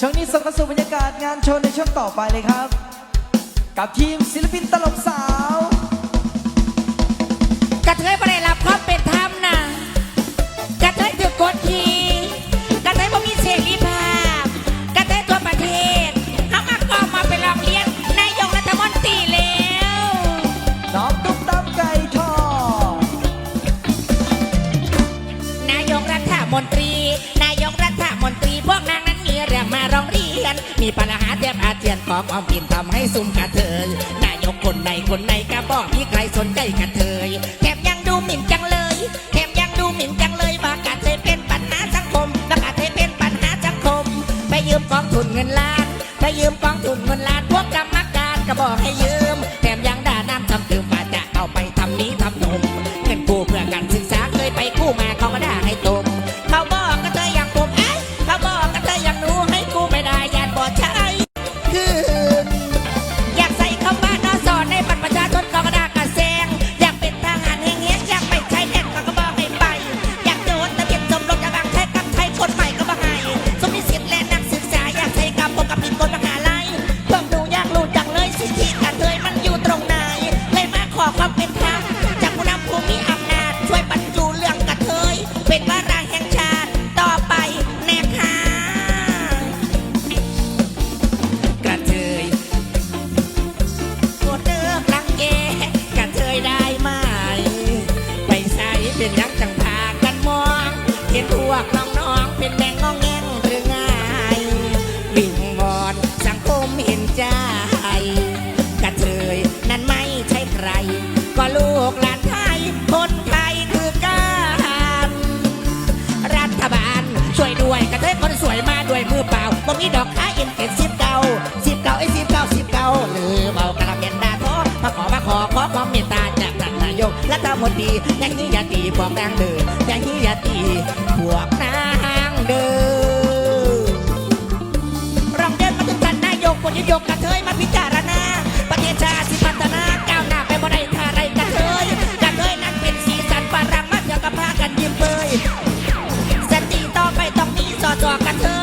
ช่วงนี้ส่งเข้าสู่บรรยากาศงานโชว์ในช่วงต่อไปเลยครับ กับทีมศิลปินตลกสาว กระเทยไม่ได้รับความเป็นธรรมนะกระเทยถูกกดขี่ อมกินทำให้ซุ่มกระเทยนายกคนไหนคนไหนก็บอกมีใครสนใจกระเทยแถมยังดูหมิ่นจังเลยแถมยังดูหมิ่นจังเลยว่ากระเทยเป็นปัญหาสังคมและกระเทยเป็นปัญหาสังคม ไปยืมกองทุนเงินล้าน ไปยืมกองทุนเงินล้านพวกกรรมการก็บอกให้ยืมแถมยังด่าน้ำจำตืมว่าจะเอาไปทำนี้ทำนมเงินกู้เพื่อการศึก มีดอกค้าอ็นเอ็นสิบเก้าสิบเก้าไอ้สิบเก้าสิบเก้าหรือเบากระเม็นดาโทมาขอมาขอขอความเมตตาจากท่านนายกรัฐมนตรีอย่างนี้อย่าตีพวกนางเด้ออย่างนี้อย่าตีพวกนางเด้อรองเดินมาถึงท่านนายกคนยกกระเทยมาพิจารณาประเทศชาติสิพัฒนาก้าวหน้าไปบ่ได้ท่าไรกระเทยกระเทยนั้นเป็นสีสันฝรั่งมาเที่ยวกับพากันยิ้มเปยสติต่อไปต้องมีสอดจอกันเทย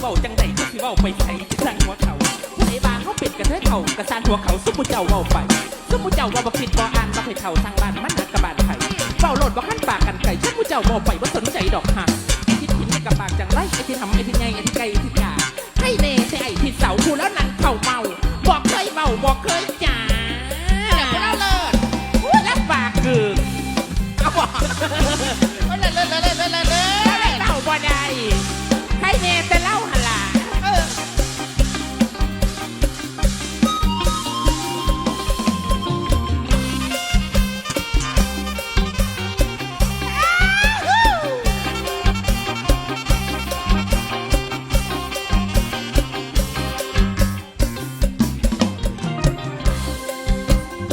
เขาว้าจังใดเขาสิเว้าไปไสสิสั่งหัวเขาผู้ใดบางเขาเป็นกระเทยเท่ากระซานหัวเขาซุมมุเจ้าเว้าไปซุมมุเจ้าเว่าบ่ผิดบ่อ่านบ่ให้เท่าทางบ้านมันหักกระบาลไผเว้าโลดบ่คันปากกันไก่ซุมมุเจ้าเว้าไปบ่สนใจดอกห่าไอ้ที่ผิดไอ้กระปากจังไรไอ้ที่ทำไอ้ที่ใหญ่ไอ้ที่ไกลไอ้ที่กาให้เน่ใช่ไอ้ที่เสาผู้แล้วนั่งเข่าเมาบอกเคยเมาบอกเคยจ๋าแต่พวกเราเลิศรับปากกึกเอาบอกเลิศเลิศเลิศเลิศเลิศเลิศเลิแล้วได้ศเล่าบ่ได้ให้เน่ แต่เล่าหนล่ะเออ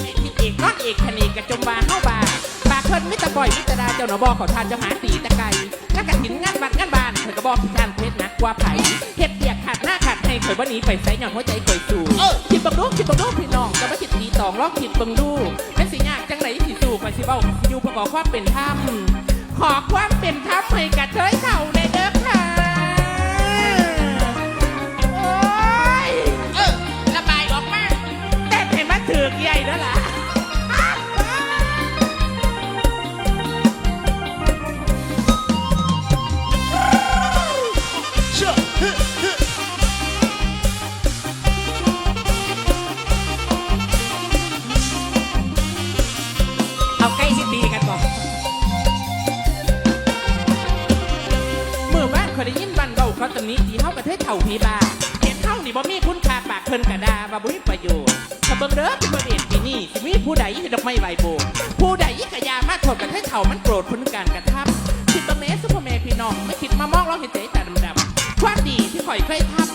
ไอ้ที่เอกนอนเอกคณีกระจมบาเข้าบาปาเพิ่นมิตรบ่อยมิตรดาเจ้าหนอบอขอทานเจ้าหาตีตะไกนักกะถินงานบัดงานบานเพิ่นก็บอกที่การเพ กกว่าไผ่เฮ็ดเปียกขาดหน้าขาดให้ข่อยบ่หนีไปไสหย่อนหัวใจข่อยสู่คิดเบังดูคิดเบังดูพี่น้องก็บ่คิดตีตองลองคิดเบังดูแม่นสิยากจังไดสิสู้ข่อยสิเว้าสิอยู่เพื่อขอความเป็นธรรมขอความเป็นธรรมให้กระเทยเฒ่าได้เด้อค่ะ เอาใกล้สิตีกันก่อนเมื่อบ้านเคยได้ยินบ้านเบาเขาตำหนี้ตีเฮากระเทยเถ่าพีบาเห็นเฮานี่บ่มีคุณค่าปากเพิ่นกระดาว่าบ่มีประโยชน์ถ้าเบิ่งเด้อเป็นประเด็นปีนี้สิมีผู้ใดที่ดอกไม้ไหวโบกผู้ใดยิ่งกะยามาโทษกระเทยเถ่ามันโกรธพ้นการกระทำคิดตรงนี้ซุปเปอร์แมนพี่น้องไม่คิดมามองเราเห็นใจตาดำๆความดีที่ข่อยเคยทำ